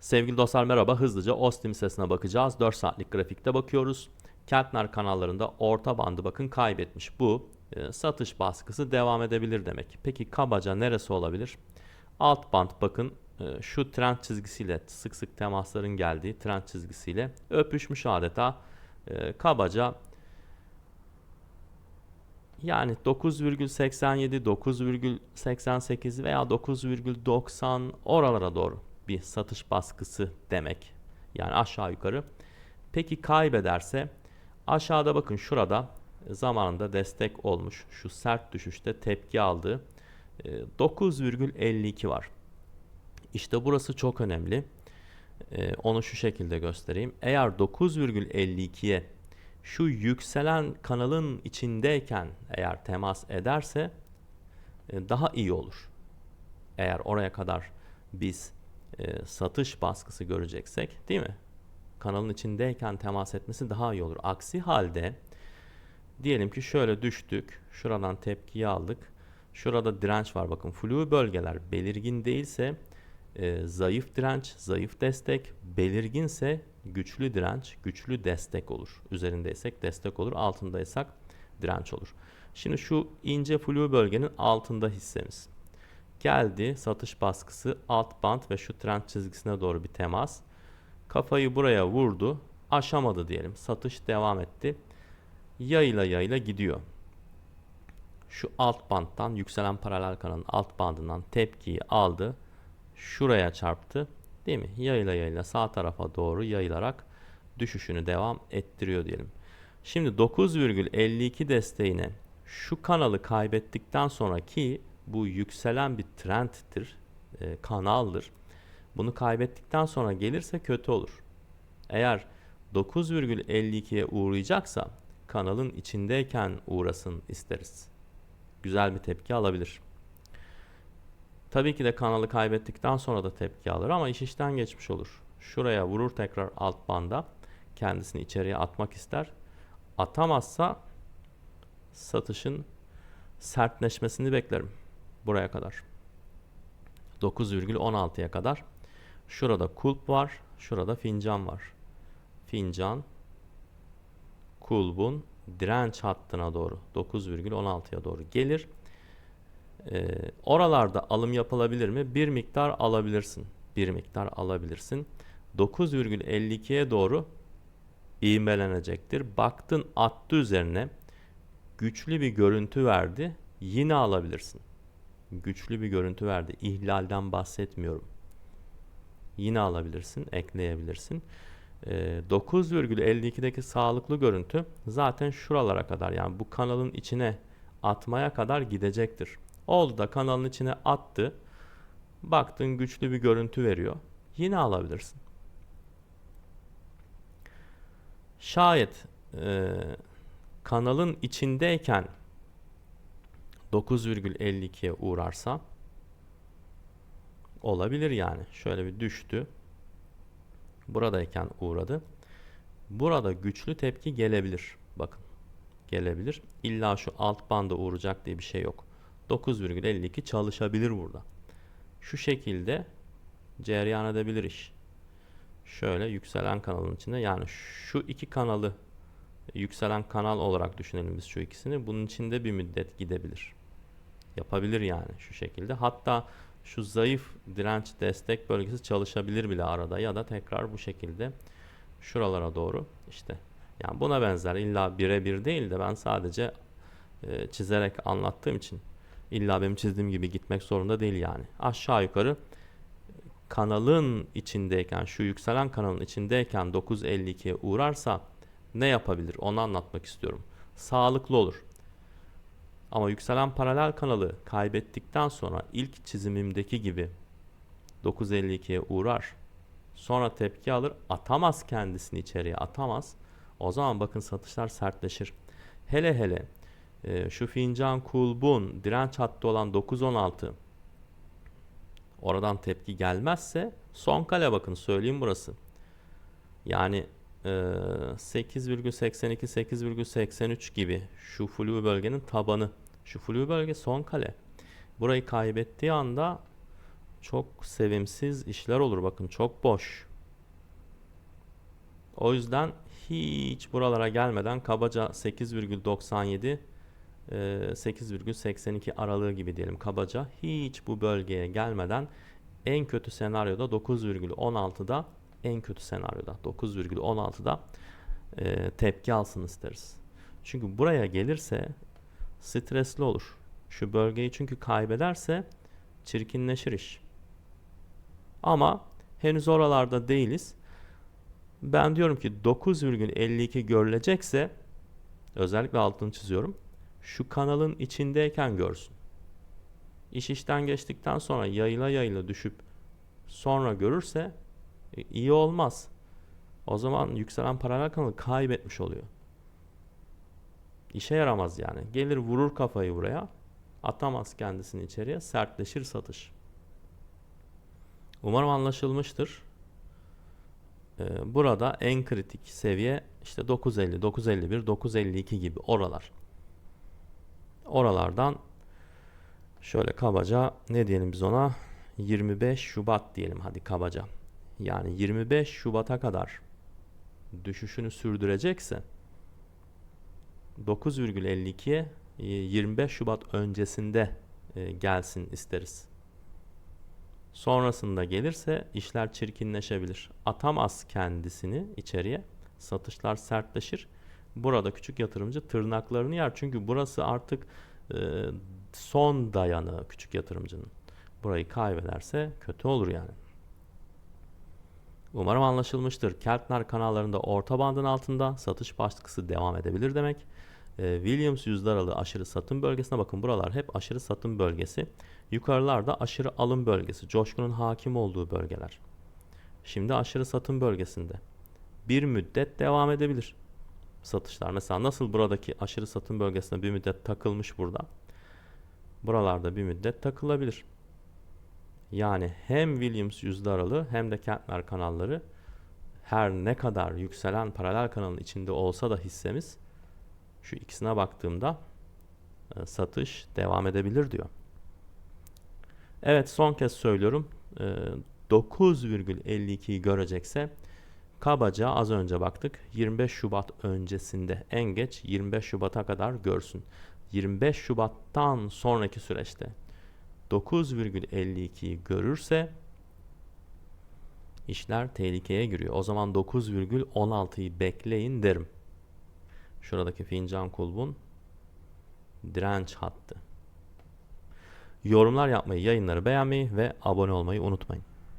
Sevgili dostlar merhaba. Hızlıca Ostim sesine bakacağız. 4 saatlik grafikte bakıyoruz. Keltner kanallarında orta bandı bakın kaybetmiş. Bu e, satış baskısı devam edebilir demek. Peki kabaca neresi olabilir? Alt band bakın e, şu trend çizgisiyle sık sık temasların geldiği trend çizgisiyle öpüşmüş adeta. E, kabaca yani 9,87, 9,88 veya 9,90 oralara doğru bir satış baskısı demek. Yani aşağı yukarı. Peki kaybederse aşağıda bakın şurada zamanında destek olmuş. Şu sert düşüşte tepki aldığı e, 9,52 var. İşte burası çok önemli. E, Onu şu şekilde göstereyim. Eğer 9,52'ye şu yükselen kanalın içindeyken eğer temas ederse e, daha iyi olur. Eğer oraya kadar biz e, satış baskısı göreceksek değil mi? Kanalın içindeyken temas etmesi daha iyi olur. Aksi halde diyelim ki şöyle düştük. Şuradan tepkiyi aldık. Şurada direnç var bakın. Flu bölgeler belirgin değilse e, zayıf direnç, zayıf destek, belirginse güçlü direnç, güçlü destek olur. Üzerindeysek destek olur, altındaysak direnç olur. Şimdi şu ince flu bölgenin altında hissemiz. Geldi satış baskısı alt band ve şu trend çizgisine doğru bir temas. Kafayı buraya vurdu. Aşamadı diyelim. Satış devam etti. Yayla yayla gidiyor. Şu alt bandtan yükselen paralel kanalın alt bandından tepkiyi aldı. Şuraya çarptı. Değil mi? Yayla yayla sağ tarafa doğru yayılarak düşüşünü devam ettiriyor diyelim. Şimdi 9,52 desteğine şu kanalı kaybettikten sonraki bu yükselen bir trendtir, e, kanaldır. Bunu kaybettikten sonra gelirse kötü olur. Eğer 9,52'ye uğrayacaksa kanalın içindeyken uğrasın isteriz. Güzel bir tepki alabilir. Tabii ki de kanalı kaybettikten sonra da tepki alır ama iş işten geçmiş olur. Şuraya vurur tekrar alt banda. Kendisini içeriye atmak ister. Atamazsa satışın sertleşmesini beklerim. Buraya kadar. 9,16'ya kadar. Şurada kulp var. Şurada fincan var. Fincan kulbun direnç hattına doğru 9,16'ya doğru gelir. Ee, oralarda alım yapılabilir mi? Bir miktar alabilirsin. Bir miktar alabilirsin. 9,52'ye doğru ivmelenecektir. Baktın attı üzerine güçlü bir görüntü verdi. Yine alabilirsin. Güçlü bir görüntü verdi. İhlalden bahsetmiyorum. Yine alabilirsin, ekleyebilirsin. Ee, 9,52'deki sağlıklı görüntü zaten şuralara kadar yani bu kanalın içine atmaya kadar gidecektir. Oldu da kanalın içine attı. Baktın güçlü bir görüntü veriyor. Yine alabilirsin. Şayet e, kanalın içindeyken 9,52'ye uğrarsa olabilir yani. Şöyle bir düştü. Buradayken uğradı. Burada güçlü tepki gelebilir. Bakın. Gelebilir. İlla şu alt banda uğrayacak diye bir şey yok. 9,52 çalışabilir burada. Şu şekilde cereyan edebilir iş. Şöyle yükselen kanalın içinde yani şu iki kanalı yükselen kanal olarak düşünelim biz şu ikisini. Bunun içinde bir müddet gidebilir. Yapabilir yani şu şekilde. Hatta şu zayıf direnç destek bölgesi çalışabilir bile arada ya da tekrar bu şekilde şuralara doğru işte yani buna benzer illa birebir değil de ben sadece e, çizerek anlattığım için illa benim çizdiğim gibi gitmek zorunda değil yani. Aşağı yukarı kanalın içindeyken şu yükselen kanalın içindeyken 9.52'ye uğrarsa ne yapabilir onu anlatmak istiyorum. Sağlıklı olur. Ama yükselen paralel kanalı kaybettikten sonra ilk çizimimdeki gibi 9.52'ye uğrar. Sonra tepki alır. Atamaz kendisini içeriye atamaz. O zaman bakın satışlar sertleşir. Hele hele e, şu fincan kulbun direnç hattı olan 9.16 oradan tepki gelmezse son kale bakın söyleyeyim burası. Yani e, 8,82 8,83 gibi şu flu bölgenin tabanı. Şu flu bölge son kale. Burayı kaybettiği anda çok sevimsiz işler olur. Bakın çok boş. O yüzden hiç buralara gelmeden kabaca 8,97 e, 8,82 aralığı gibi diyelim kabaca hiç bu bölgeye gelmeden en kötü senaryoda 9,16'da en kötü senaryoda 9,16'da e, tepki alsın isteriz. Çünkü buraya gelirse stresli olur. Şu bölgeyi çünkü kaybederse çirkinleşir iş. Ama henüz oralarda değiliz. Ben diyorum ki 9,52 görülecekse özellikle altını çiziyorum. Şu kanalın içindeyken görsün. İş işten geçtikten sonra yayıla yayıla düşüp sonra görürse e, iyi olmaz. O zaman yükselen paralel kanalı kaybetmiş oluyor. İşe yaramaz yani. Gelir vurur kafayı buraya. Atamaz kendisini içeriye. Sertleşir satış. Umarım anlaşılmıştır. Ee, burada en kritik seviye işte 950, 951, 952 gibi oralar. Oralardan şöyle kabaca ne diyelim biz ona 25 Şubat diyelim hadi kabaca. Yani 25 Şubat'a kadar düşüşünü sürdürecekse 9,52'ye 25 Şubat öncesinde e, gelsin isteriz. Sonrasında gelirse işler çirkinleşebilir. Atamaz kendisini içeriye. Satışlar sertleşir. Burada küçük yatırımcı tırnaklarını yer. Çünkü burası artık e, son dayanı küçük yatırımcının. Burayı kaybederse kötü olur yani. Umarım anlaşılmıştır. Keltner kanallarında orta bandın altında satış baskısı devam edebilir demek. Ee, Williams yüzler aralığı aşırı satım bölgesine bakın buralar hep aşırı satım bölgesi. Yukarılarda aşırı alım bölgesi. Coşkunun hakim olduğu bölgeler. Şimdi aşırı satım bölgesinde. Bir müddet devam edebilir. Satışlar. Mesela nasıl buradaki aşırı satım bölgesine bir müddet takılmış burada. Buralarda bir müddet takılabilir. Yani hem Williams yüzde aralığı hem de Kentner kanalları her ne kadar yükselen paralel kanalın içinde olsa da hissemiz şu ikisine baktığımda e, satış devam edebilir diyor. Evet son kez söylüyorum. E, 9,52'yi görecekse kabaca az önce baktık 25 Şubat öncesinde en geç 25 Şubat'a kadar görsün. 25 Şubat'tan sonraki süreçte 9,52'yi görürse işler tehlikeye giriyor. O zaman 9,16'yı bekleyin derim. Şuradaki fincan kulbun direnç hattı. Yorumlar yapmayı, yayınları beğenmeyi ve abone olmayı unutmayın.